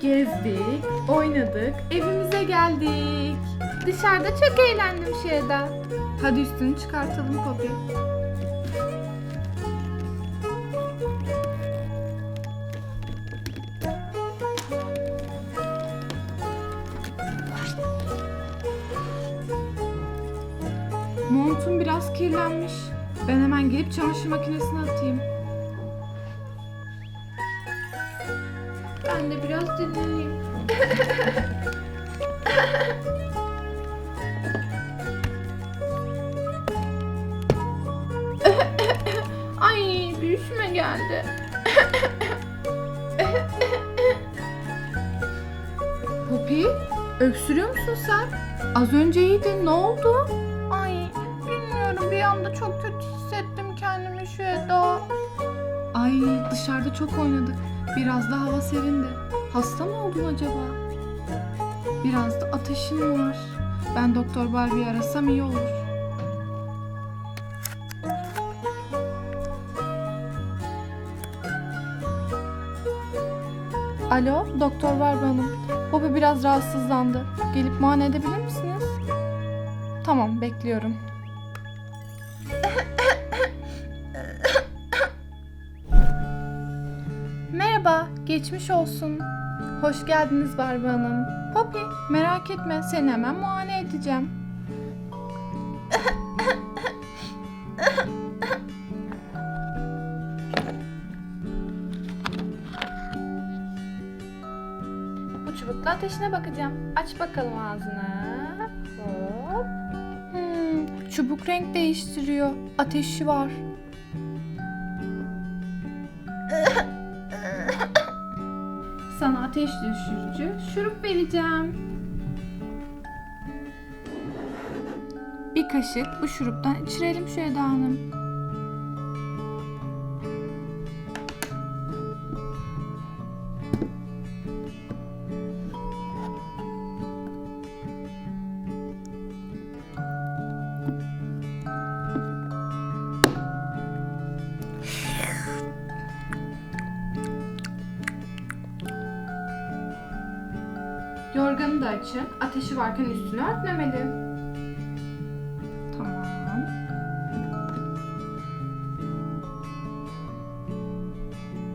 Gezdik, oynadık, evimize geldik. Dışarıda çok eğlendim Şeyda. Hadi üstünü çıkartalım Poppy. Montum biraz kirlenmiş. Ben hemen gelip çamaşır makinesine atayım. Ben de biraz dinleneyim. Ay büyüşme geldi. Poppy, öksürüyor musun sen? Az önce iyiydin, ne oldu? Ay bilmiyorum bir anda çok kötü hissettim kendimi şu Eda. Ay dışarıda çok oynadık. Biraz da hava serindi. Hasta mı oldun acaba? Biraz da ateşin var. Ben Doktor Barbie'yi arasam iyi olur. Alo, Doktor Barbie Hanım. Bobby biraz rahatsızlandı. Gelip muayene edebilir misiniz? Tamam, bekliyorum. Merhaba, geçmiş olsun. Hoş geldiniz Barbie Hanım. Poppy, merak etme, seni hemen muayene edeceğim. Bu çubukla ateşine bakacağım. Aç bakalım ağzını. Hop. Hmm, çubuk renk değiştiriyor. Ateşi var. Sana ateş düşürücü şurup vereceğim. Bir kaşık bu şuruptan içirelim şu Eda Hanım. Yorganı da açın. Ateşi varken üstünü örtmemeli. Tamam.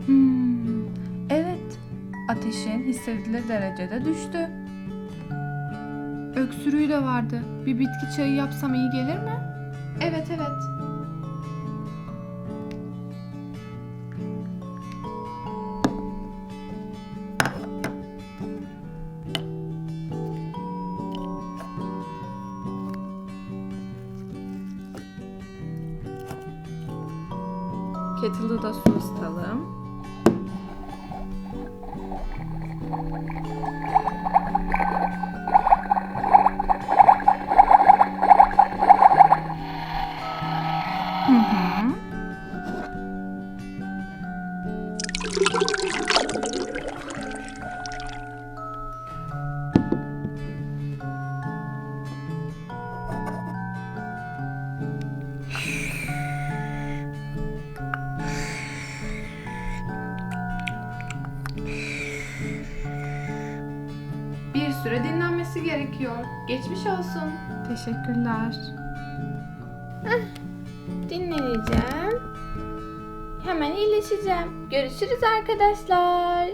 Hmm, evet. Ateşin hissedilir derecede düştü. Öksürüğü de vardı. Bir bitki çayı yapsam iyi gelir mi? Evet evet. Kettle'ı da su ısıtalım. Hı hı. Süre dinlenmesi gerekiyor. Geçmiş olsun. Teşekkürler. Dinleneceğim. Hemen iyileşeceğim. Görüşürüz arkadaşlar.